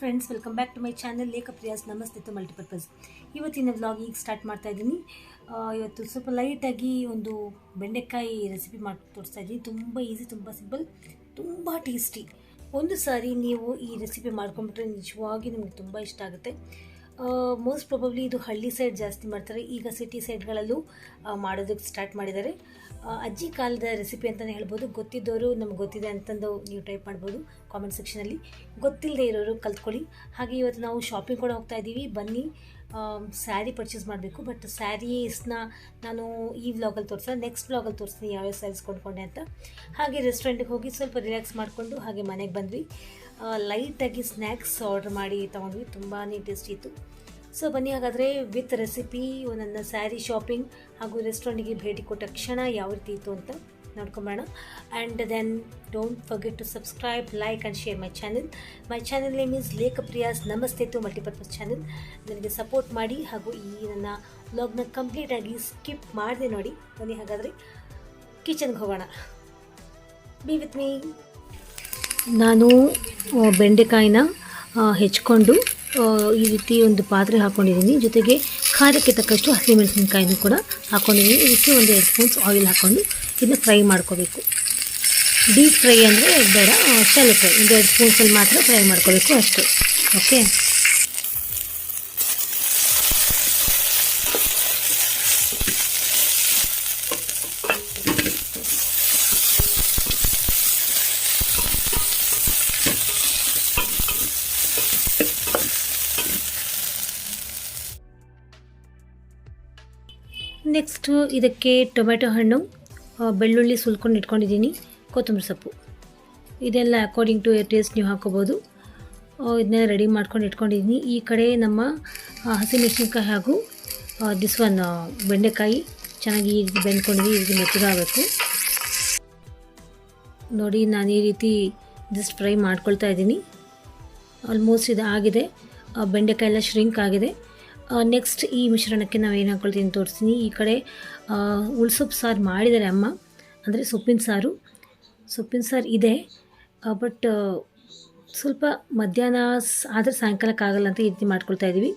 Friends welcome back to my channel Lekha Priyas ನಮಸ್ತೆ multipurpose ಇವತ್ತಿನ vlog ಈಗ start ಮಾಡ್ತಾ ಇದ್ದೀನಿ ಇವತ್ತು ಸ್ವಲ್ಪ ಲೈಟಾಗಿ ಒಂದು ಬೆಂಡೆಕಾಯಿ ರೆಸಿಪಿ ಮಾಡಿ ತೋರಿಸ್ತಾ ಇದ್ದೀನಿ ತುಂಬ ಈಸಿ ತುಂಬ ಸಿಂಪಲ್ ತುಂಬ ಟೇಸ್ಟಿ ಒಂದು ಸಾರಿ ನೀವು ಈ ರೆಸಿಪಿ ಮಾಡ್ಕೊಂಡ್ಬಿಟ್ರೆ ನಿಜವಾಗಿ ನಿಮಗೆ ತುಂಬ ಇಷ್ಟ ಆಗುತ್ತೆ. ಮೋಸ್ಟ್ ಪ್ರಾಬಬ್ಲಿ ಇದು ಹಳ್ಳಿ ಸೈಡ್ ಜಾಸ್ತಿ ಮಾಡ್ತಾರೆ. ಈಗ ಸಿಟಿ ಸೈಡ್ಗಳಲ್ಲೂ ಮಾಡೋದಕ್ಕೆ ಸ್ಟಾರ್ಟ್ ಮಾಡಿದ್ದಾರೆ. ಅಜ್ಜಿ ಕಾಲದ ರೆಸಿಪಿ ಅಂತಲೇ ಹೇಳ್ಬೋದು. ಗೊತ್ತಿದ್ದವರು ನಮ್ಗೆ ಗೊತ್ತಿದೆ ಅಂತಂದು ನೀವು ಟೈಪ್ ಮಾಡ್ಬೋದು ಕಾಮೆಂಟ್ ಸೆಕ್ಷನಲ್ಲಿ ಗೊತ್ತಿಲ್ಲದೆ ಇರೋರು ಕಲ್ತ್ಕೊಳ್ಳಿ. ಹಾಗೆ ಇವತ್ತು ನಾವು ಶಾಪಿಂಗ್ ಕೂಡ ಹೋಗ್ತಾ ಇದ್ದೀವಿ. ಬನ್ನಿ. ಸ್ಯಾರಿ ಪರ್ಚೇಸ್ ಮಾಡಬೇಕು. ಬಟ್ ಸ್ಯಾರೀಸ್ನ ನಾನು ಈ ವ್ಲಾಗಲ್ಲಿ ತೋರಿಸಲ್ಲ ನೆಕ್ಸ್ಟ್ ವ್ಲಾಗಲ್ಲಿ ತೋರಿಸ್ತೀನಿ ಯಾವ್ಯಾವ ಸ್ಯಾರೀಸ್ ಕೊಂಡ್ಕೊಂಡೆ ಅಂತ. ಹಾಗೆ ರೆಸ್ಟೋರೆಂಟಿಗೆ ಹೋಗಿ ಸ್ವಲ್ಪ ರಿಲ್ಯಾಕ್ಸ್ ಮಾಡಿಕೊಂಡು ಹಾಗೆ ಮನೆಗೆ ಬಂದ್ವಿ. ಲೈಟಾಗಿ ಸ್ನ್ಯಾಕ್ಸ್ ಆರ್ಡರ್ ಮಾಡಿ ತೊಗೊಂಡ್ವಿ. ತುಂಬಾ ಟೇಸ್ಟಿ ಇತ್ತು. ಸೊ ಬನ್ನಿ, ಹಾಗಾದರೆ ವಿತ್ ರೆಸಿಪಿ ನನ್ನ ಸ್ಯಾರಿ ಶಾಪಿಂಗ್ ಹಾಗೂ ರೆಸ್ಟೋರೆಂಟಿಗೆ ಭೇಟಿ ಕೊಟ್ಟ ಕ್ಷಣ ಯಾವ ರೀತಿ ಇತ್ತು ಅಂತ ನೋಡ್ಕೊಂಬೋಣ and then don't forget to subscribe, like and share my channel. My channel name is Lekha Priyas, ನಮಸ್ತೆ ಟು ಮಲ್ಟಿಪರ್ಪಸ್ ಚಾನಲ್. ನನಗೆ ಸಪೋರ್ಟ್ ಮಾಡಿ ಹಾಗೂ ಈ ನನ್ನ ವ್ಲಾಗ್ನ ಕಂಪ್ಲೀಟಾಗಿ ಸ್ಕಿಪ್ ಮಾಡಿದೆ ನೋಡಿ. ಬನ್ನಿ, ಹಾಗಾದರೆ ಕಿಚನ್ಗೆ ಹೋಗೋಣ. Be with me. ನಾನು ಬೆಂಡೆಕಾಯಿನ ಹೆಚ್ಕೊಂಡು ಈ ರೀತಿ ಒಂದು ಪಾತ್ರೆ ಹಾಕ್ಕೊಂಡಿದ್ದೀನಿ ಜೊತೆಗೆ ಖಾರಕ್ಕೆ ತಕ್ಕಷ್ಟು ಹಸಿಮೆಣಸಿನ್ಕಾಯಿನೂ ಕೂಡ ಹಾಕ್ಕೊಂಡಿದ್ದೀನಿ ಇದಕ್ಕೆ ಒಂದು ಎರಡು ಸ್ಪೂನ್ಸ್ ಆಯಿಲ್ ಹಾಕ್ಕೊಂಡು ಇದನ್ನು ಫ್ರೈ ಮಾಡ್ಕೋಬೇಕು. ಡೀಪ್ ಫ್ರೈ ಅಂದರೆ ಬೇಡ ಶಾಲೆ ಫ್ರೈ ಒಂದು ಎರಡು ಸ್ಪೂನ್ಸಲ್ಲಿ ಮಾತ್ರ ಫ್ರೈ ಮಾಡ್ಕೋಬೇಕು ಅಷ್ಟೇ. ಓಕೆ ನೆಕ್ಸ್ಟು ಇದಕ್ಕೆ ಟೊಮೆಟೊ ಹಣ್ಣು ಬೆಳ್ಳುಳ್ಳಿ ಸುಲ್ಕೊಂಡು ಇಟ್ಕೊಂಡಿದ್ದೀನಿ, ಕೊತ್ತಂಬರಿ ಸೊಪ್ಪು. ಇದೆಲ್ಲ ಅಕಾರ್ಡಿಂಗ್ ಟು ಟೇಸ್ಟ್ ನೀವು ಹಾಕೋಬೋದು. ಇದನ್ನ ಇದನ್ನೆಲ್ಲ ರೆಡಿ ಮಾಡ್ಕೊಂಡು ಇಟ್ಕೊಂಡಿದ್ದೀನಿ. ಈ ಕಡೆ ನಮ್ಮ ಹಸಿಮೆಣಸಿನ್ಕಾಯಿ ಹಾಗೂ ದಿಸ್ ಒನ್ ಬೆಂಡೆಕಾಯಿ ಚೆನ್ನಾಗಿ ಈ ರೀತಿ ಈ ರೀತಿ ಮೆತ್ತಗಾಗಬೇಕು ನೋಡಿ, ನಾನು ಈ ರೀತಿ ಜಸ್ಟ್ ಫ್ರೈ ಮಾಡ್ಕೊಳ್ತಾ ಇದ್ದೀನಿ. ಆಲ್ಮೋಸ್ಟ್ ಇದು ಆಗಿದೆ ಬೆಂಡೆಕಾಯಿ ಎಲ್ಲ ಶ್ರಿಂಕ್ ಆಗಿದೆ. ನೆಕ್ಸ್ಟ್ ಈ ಮಿಶ್ರಣಕ್ಕೆ ನಾವು ಏನು ಹಾಕ್ಕೊಳ್ತೀನಿ ತೋರಿಸ್ತೀನಿ. ಈ ಕಡೆ ಉಳ್ಸೊಪ್ಪು ಸಾರು ಮಾಡಿದ್ದಾರೆ ಅಮ್ಮ. ಅಂದರೆ ಸೊಪ್ಪಿನ ಸಾರು. ಸೊಪ್ಪಿನ ಸಾರು ಇದೆ. ಬಟ್ ಸ್ವಲ್ಪ ಮಧ್ಯಾಹ್ನ ಆದರೆ ಸಾಯಂಕಾಲಕ್ಕಾಗಲ್ಲ ಅಂತ ಈ ರೀತಿ ಮಾಡ್ಕೊಳ್ತಾ ಇದ್ದೀವಿ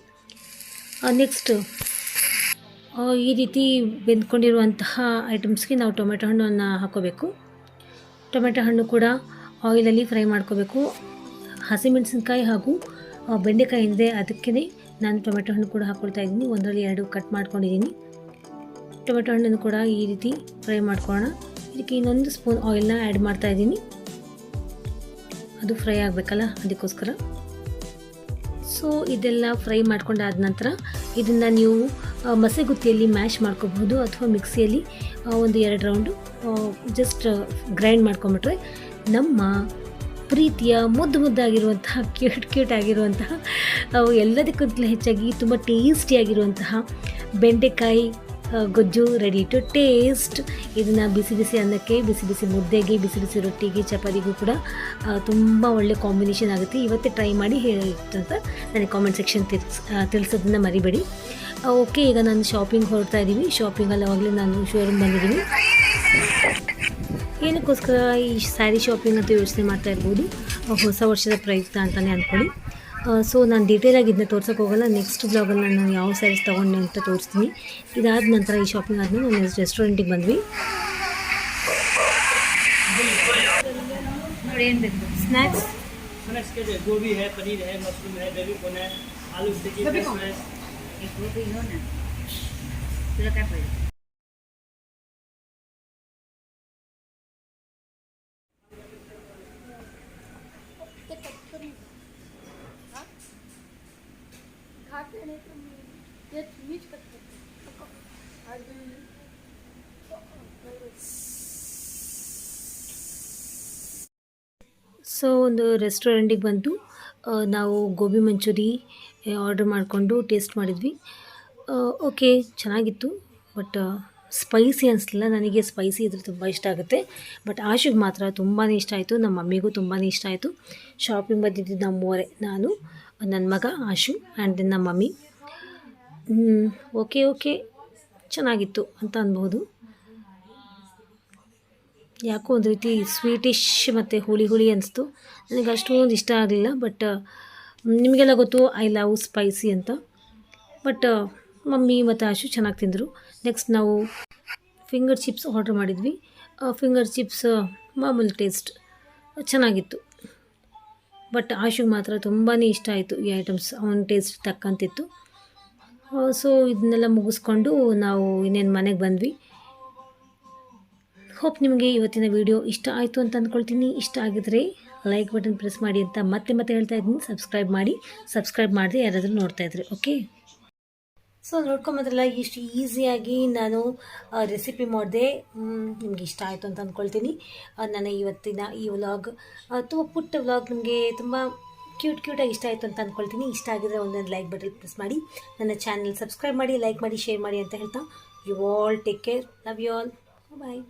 ನೆಕ್ಸ್ಟ್ ಈ ರೀತಿ ಬೆಂದ್ಕೊಂಡಿರುವಂತಹ ಐಟಮ್ಸ್ಗೆ ನಾವು ಟೊಮೆಟೊ ಹಣ್ಣನ್ನು ಹಾಕೋಬೇಕು. ಟೊಮೆಟೊ ಹಣ್ಣು ಕೂಡ ಆಯಿಲಲ್ಲಿ ಫ್ರೈ ಮಾಡ್ಕೋಬೇಕು. ಹಸಿಮೆಣಸಿನ್ಕಾಯಿ ಹಾಗೂ ಬೆಂಡೆಕಾಯಿ ಇದೆ ಅದಕ್ಕೇ ನಾನು ಟೊಮೆಟೊ ಹಣ್ಣು ಕೂಡ ಹಾಕ್ಕೊಳ್ತಾ ಇದ್ದೀನಿ. ಒಂದರಲ್ಲಿ ಎರಡು ಕಟ್ ಮಾಡ್ಕೊಂಡಿದ್ದೀನಿ. ಟೊಮೆಟೊ ಹಣ್ಣನ್ನು ಕೂಡ ಈ ರೀತಿ ಫ್ರೈ ಮಾಡ್ಕೊಳ್ಳೋಣ. ಇದಕ್ಕೆ ಇನ್ನೊಂದು ಸ್ಪೂನ್ ಆಯಿಲ್ನ ಆ್ಯಡ್ ಮಾಡ್ತಾ ಇದ್ದೀನಿ. ಅದು ಫ್ರೈ ಆಗಬೇಕಲ್ಲ, ಅದಕ್ಕೋಸ್ಕರ. ಸೊ, ಇದೆಲ್ಲ ಫ್ರೈ ಮಾಡ್ಕೊಂಡಾದ ನಂತರ ಇದನ್ನು ನೀವು ಮಸೆಗುತ್ತಿಯಲ್ಲಿ ಮ್ಯಾಶ್ ಮಾಡ್ಕೋಬಹುದು ಅಥವಾ ಮಿಕ್ಸಿಯಲ್ಲಿ ಒಂದು ಎರಡು ರೌಂಡು ಜಸ್ಟ್ ಗ್ರೈಂಡ್ ಮಾಡ್ಕೊಂಬಿಟ್ರೆ ನಮ್ಮ ಪ್ರೀತಿಯ ಮುದ್ದು ಮುದ್ದಾಗಿರುವಂತಹ ಕ್ಯೂಟ್ ಕ್ಯೂಟ್ ಆಗಿರುವಂತಹ ಎಲ್ಲದಕ್ಕಿಂತಲೂ ಹೆಚ್ಚಾಗಿ ತುಂಬ ಟೇಸ್ಟಿಯಾಗಿರುವಂತಹ ಬೆಂಡೆಕಾಯಿ ಗೊಜ್ಜು ರೆಡಿ ಟು ಟೇಸ್ಟ್ ಇದನ್ನು ಬಿಸಿ ಬಿಸಿ ಅನ್ನಕ್ಕೆ, ಬಿಸಿ ಬಿಸಿ ಮುದ್ದೆಗೆ, ಬಿಸಿ ಬಿಸಿ ರೊಟ್ಟಿಗೆ, ಚಪಾತಿಗೂ ಕೂಡ ತುಂಬ ಒಳ್ಳೆ ಕಾಂಬಿನೇಷನ್ ಆಗುತ್ತೆ. ಇವತ್ತೇ ಟ್ರೈ ಮಾಡಿ ಅಂತ ನನಗೆ ಕಾಮೆಂಟ್ ಸೆಕ್ಷನ್ ತಿಳಿಸ್ ತಿಳಿಸೋದನ್ನ ಮರಿಬೇಡಿ. ಓಕೆ ಈಗ ನಾನು ಶಾಪಿಂಗ್ ಹೊರಡ್ತಾ ಇದ್ದೀವಿ ಶಾಪಿಂಗಲ್ಲಿ ಅವಾಗಲೇ ನಾನು ಶೋರೂಮ್ ಬಂದಿದ್ದೀನಿ. ಏನಕ್ಕೋಸ್ಕರ ಈ ಸ್ಯಾರಿ ಶಾಪಿಂಗ್ ಅಂತ ಯೋಚನೆ ಮಾಡ್ತಾ ಇರ್ಬೋದು ಆ, ಹೊಸ ವರ್ಷದ ಪ್ರಯುಕ್ತ ಅಂತಲೇ ಅಂದ್ಕೊಳ್ಳಿ ಸೊ ನಾನು ಡೀಟೇಲಾಗಿ ಇದನ್ನ ತೋರ್ಸೋಕೆ ಹೋಗಲ್ಲ ನೆಕ್ಸ್ಟ್ ಬ್ಲಾಗಲ್ಲಿ ನಾನು ಯಾವ ಸ್ಯಾರೀಸ್ ತೊಗೊಂಡೆ ಅಂತ ತೋರಿಸ್ತೀನಿ ಇದಾದ ನಂತರ ಈ ಶಾಪಿಂಗ್ ಆದಮೇಲೆ ನಾನು ರೆಸ್ಟೋರೆಂಟಿಗೆ ಬಂದ್ವಿ ನೋಡಿ ಏನು ಬೇಕು ಸ್ನ್ಯಾಕ್ಸ್ स्नैक्स के लिए गोभी है पनीर है मशरूम है बेबी कॉर्न है आलू टिक्की ಮೀಚ್ ಸೊ ಒಂದು ರೆಸ್ಟೋರೆಂಟಿಗೆ ಬಂತು ನಾವು ಗೋಬಿ ಮಂಚೂರಿ ಆರ್ಡರ್ ಮಾಡಿಕೊಂಡು ಟೇಸ್ಟ್ ಮಾಡಿದ್ವಿ. ಓಕೆ ಚೆನ್ನಾಗಿತ್ತು ಬಟ್ ಸ್ಪೈಸಿ ಅನಿಸ್ಲಿಲ್ಲ. ನನಗೆ ಸ್ಪೈಸಿ ಇದ್ರೆ ತುಂಬ ಇಷ್ಟ ಆಗುತ್ತೆ. ಬಟ್ ಆಶುಗೆ ಮಾತ್ರ ತುಂಬಾ ಇಷ್ಟ ಆಯಿತು. ನಮ್ಮ ಮಮ್ಮಿಗೂ ತುಂಬಾ ಇಷ್ಟ ಆಯಿತು. ಶಾಪಿಂಗ್ ಬಂದಿದ್ದು ನಮ್ಮವರೇ ನಾನು. ನನ್ನ ಮಗ ಆಶು ಆ್ಯಂಡ್ ದೆನ್ ನಮ್ಮ ಮಮ್ಮಿ. ಓಕೆ ಓಕೆ ಚೆನ್ನಾಗಿತ್ತು ಅಂತ ಅನ್ಬೋದು. ಯಾಕೋ ಒಂದು ರೀತಿ ಸ್ವೀಟಿಶ್ ಮತ್ತು ಹುಳಿ ಹುಳಿ ಅನಿಸ್ತು. ನನಗೆ ಅಷ್ಟೊಂದು ಇಷ್ಟ ಆಗಲಿಲ್ಲ ಬಟ್ ನಿಮಗೆಲ್ಲ ಗೊತ್ತು ಐ ಲವ್ ಸ್ಪೈಸಿ ಅಂತ. ಬಟ್ ಮಮ್ಮಿ ಮತ್ತು ಆಶು ಚೆನ್ನಾಗಿ ತಿಂದರು. ನೆಕ್ಸ್ಟ್ ನಾವು ಫಿಂಗರ್ ಚಿಪ್ಸ್ ಆರ್ಡ್ರ್ ಮಾಡಿದ್ವಿ. ಫಿಂಗರ್ ಚಿಪ್ಸ್ ಮಾಮೂಲಿ ಟೇಸ್ಟ್ ಚೆನ್ನಾಗಿತ್ತು. ಬಟ್ ಆಶುಗೆ ಮಾತ್ರ ತುಂಬಾ ಇಷ್ಟ ಆಯಿತು ಈ ಐಟಮ್ಸ್ ಅವನ ಟೇಸ್ಟ್ ತಕ್ಕಂತಿತ್ತು. ಸೊ ಇದನ್ನೆಲ್ಲ ಮುಗಿಸ್ಕೊಂಡು ನಾವು ಇನ್ನೇನು ಮನೆಗೆ ಬಂದ್ವಿ. ಹೋಪ್ ನಿಮಗೆ ಇವತ್ತಿನ ವಿಡಿಯೋ ಇಷ್ಟ ಆಯಿತು ಅಂತ ಅಂದ್ಕೊಳ್ತೀನಿ ಇಷ್ಟ ಆಗಿದ್ರೆ ಲೈಕ್ ಬಟನ್ ಪ್ರೆಸ್ ಮಾಡಿ ಅಂತ ಮತ್ತೆ ಮತ್ತೆ ಹೇಳ್ತಾ ಇದ್ದೀನಿ. ಸಬ್ಸ್ಕ್ರೈಬ್ ಮಾಡಿ. ಸಬ್ಸ್ಕ್ರೈಬ್ ಮಾಡಿದ್ರೆ ಯಾರಾದರೂ ನೋಡ್ತಾಯಿದ್ರೆ ಓಕೆ ಸೊ ನೋಡ್ಕೊಂಬಂದ್ರಲ್ಲ ಇಷ್ಟು ಈಸಿಯಾಗಿ ನಾನು ರೆಸಿಪಿ ಮಾಡಿದೆ. ನಿಮ್ಗೆ ಇಷ್ಟ ಆಯಿತು ಅಂತ ಅಂದ್ಕೊಳ್ತೀನಿ ನಾನು ಇವತ್ತಿನ ಈ ವ್ಲಾಗ್ ತುಂಬ ಪುಟ್ಟ ವ್ಲಾಗ್ ನಿಮಗೆ ತುಂಬ ಕ್ಯೂಟ್ ಕ್ಯೂಟಾಗಿ ಇಷ್ಟ ಆಯಿತು ಅಂತ ಅಂದ್ಕೊಳ್ತೀನಿ ಇಷ್ಟ ಆಗಿದ್ರೆ ಒಂದೊಂದು ಲೈಕ್ ಬಟನ್ ಪ್ರೆಸ್ ಮಾಡಿ. ನನ್ನ ಚಾನಲ್ ಸಬ್ಸ್ಕ್ರೈಬ್ ಮಾಡಿ ಲೈಕ್ ಮಾಡಿ ಶೇರ್ ಮಾಡಿ ಅಂತ ಹೇಳ್ತಾ. You all take care love you all bye